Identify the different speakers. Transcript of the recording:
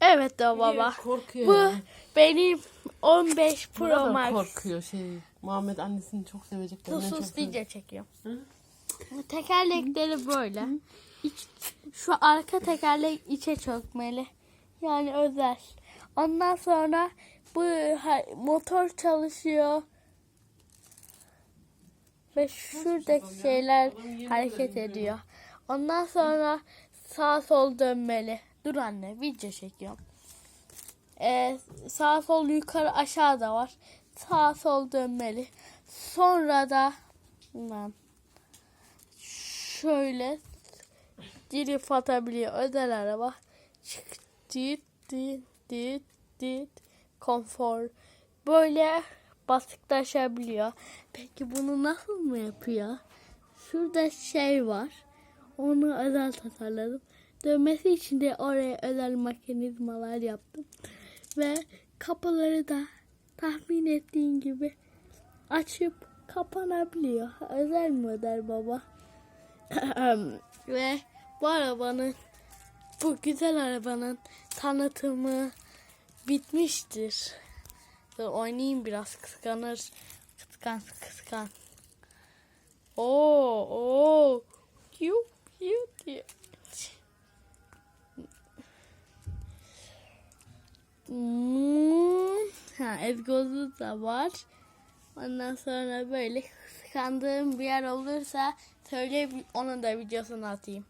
Speaker 1: Evet de baba.
Speaker 2: Korkuyor
Speaker 1: Bu
Speaker 2: ya?
Speaker 1: benim 15
Speaker 2: Bana
Speaker 1: Pro
Speaker 2: da
Speaker 1: Max.
Speaker 2: korkuyor şey. Muhammed annesini çok sevecek. benden çok
Speaker 1: Sus
Speaker 2: sevecek.
Speaker 1: video çekiyorum.
Speaker 2: Hı?
Speaker 1: Tekerlekleri böyle. İç, şu arka tekerlek içe çökmeli. Yani özel. Ondan sonra bu ha- motor çalışıyor. Ve şuradaki şeyler hareket ediyor. Ondan sonra sağ sol dönmeli. Dur anne video çekiyorum. Ee, sağ sol yukarı aşağı da var. Sağ sol dönmeli. Sonra da lan şöyle girip atabiliyor. Özel araba. Çık dit dit dit dit konfor. Böyle basıklaşabiliyor. Peki bunu nasıl mı yapıyor? Şurada şey var. Onu özel tasarladım. Dönmesi için de oraya özel mekanizmalar yaptım. Ve kapıları da tahmin ettiğin gibi açıp kapanabiliyor. Özel model baba. Ve bu arabanın bu güzel arabanın tanıtımı bitmiştir. Dur oynayayım biraz kıskanır. Kıskan kıskan. Oo oo. Yup yup Ha, ezgozu da var. Ondan sonra böyle kıskandığım bir yer olursa söyle onun da videosunu atayım.